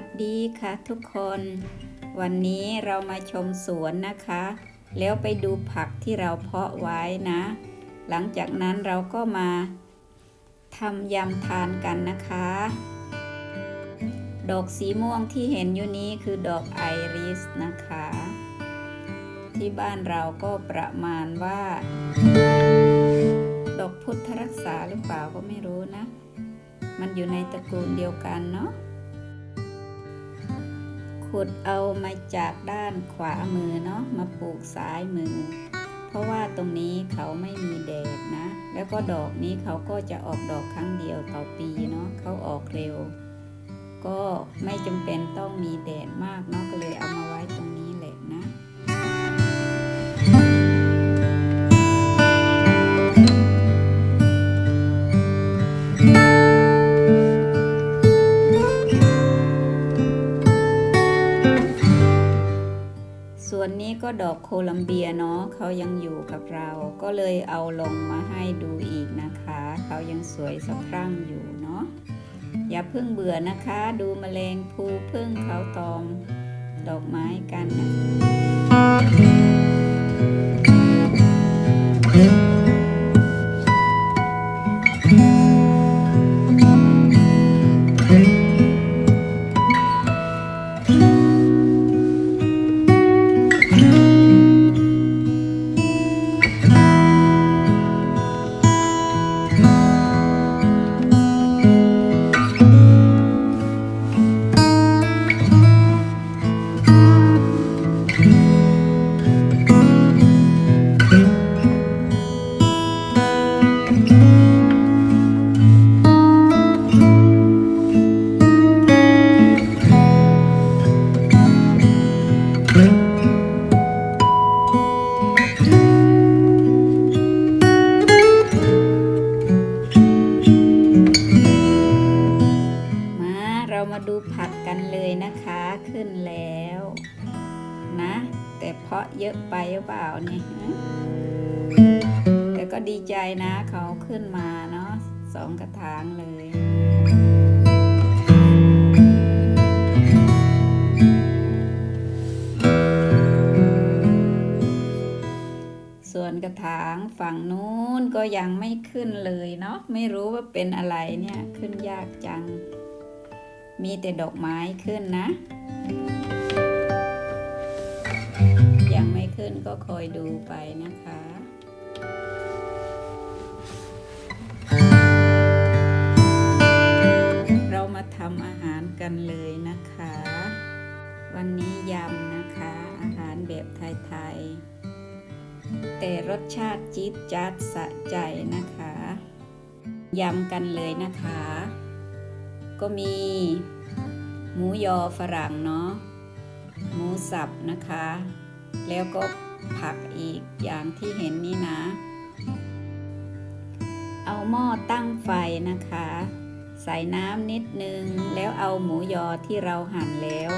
วัสดีค่ะทุกคน วันนี้เรามาชมสวนนะคะ แล้วไปดูผักที่เราเพาะไว้นะ หลังจากนั้นเราก็มาทำยำทานกันนะคะ ดอกสีม่วงที่เห็นอยู่นี้คือดอกไอริสนะคะ ที่บ้านเราก็ประมาณว่า ดอกพุทธรักษาหรือเปล่าก็ไม่รู้นะ มันอยู่ในตระกูลเดียวกันเนาะ ขุดเอามาจากด้านขวามือเนาะมาปลูกซ้ายมือ เพราะว่าตรงนี้เขาไม่มีแดดนะ แล้วก็ดอกนี้เขาก็จะออกดอกครั้งเดียวต่อปีเนาะเขาออกเร็ว ก็ไม่จำเป็นต้องมีแดดมากเนาะก็เลยเอามาไว้ตรงนี้ ก็ดอกโคลัมเบียเนาะเขายังอยู่กับเรา ก็เลยเอาลงมาให้ดูอีกนะคะ เขายังสวยสะพรั่งอยู่เนาะอย่าเพิ่งเบื่อนะคะ ดูมแมลงภูพึ่งเขาตอม ดอกไม้กันนะ เลยนะคะขึ้นแล้วนะ แต่เพาะเยอะไปหรือเปล่าเนี่ยแต่ก็ดีใจนะเขาขึ้นมาเนาะสองกระถางเลยส่วนกระถางฝั่งนู้นก็ยังไม่ขึ้นเลยเนาะไม่รู้ว่าเป็นอะไรเนี่ยขึ้นยากจัง มีแต่ดอกไม้ขึ้นนะ ยังไม่ขึ้นก็คอยดูไปนะคะเรามาทำอาหารกันเลยนะคะ วันนี้ยำนะคะ อาหารแบบไทยๆ แต่รสชาติจี๊ดจ๊าดสะใจนะคะ ยำกันเลยนะคะ ก็มี หมูยอฝรั่งเนาะหมูสับนะคะ แล้วก็ผักอีกอย่างที่เห็นนี่นะ เอาหม้อตั้งไฟนะคะ ใส่น้ำนิดนึง แล้วเอาหมูยอที่เราหั่นแล้ว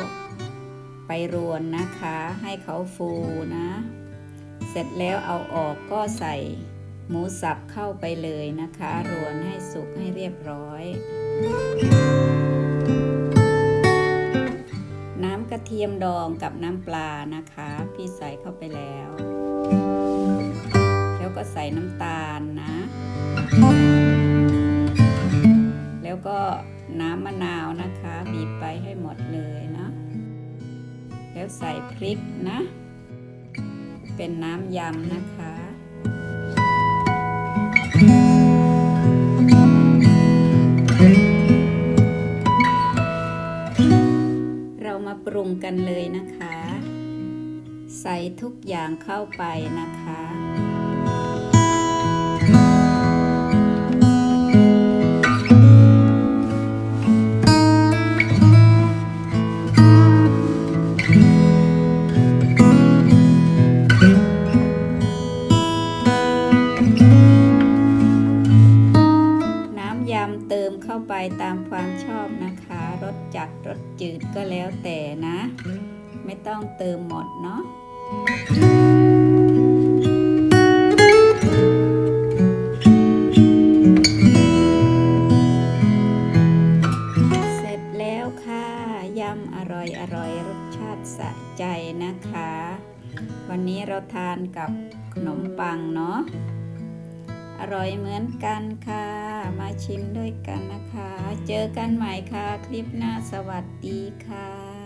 ไปรวนนะคะ ให้เขาฟูนะ เสร็จแล้วเอาออกก็ใส่หมูสับเข้าไปเลยนะคะ รวนให้สุกให้เรียบร้อย ทียมดองกับน้ำปลานะคะ พี่ใส่เข้าไปแล้วแล้วก็ใส่น้ำตาลนะ แล้วก็น้ำมะนาวนะคะ บีบไปให้หมดเลยเนาะแล้วใส่พริกนะ เป็นน้ำยำนะคะ ปรุงกันเลยนะคะ ใส่ทุกอย่างเข้าไปนะคะ น้ำยำเติมเข้าไปตามคะคะรสจัดรสจืดก็แล้วแต่นะ ไม่ต้องเติมหมดเนาะเสร็จแล้วค่ะยำร่อยอร่อยรสชาติสะใจนะคะ วันนี้เราทานกับขนมปังเนาะ อร่อยเหมือนกันค่ะ มาชิมด้วยกันนะคะ เจอกันใหม่ค่ะ คลิปหน้าสวัสดีค่ะ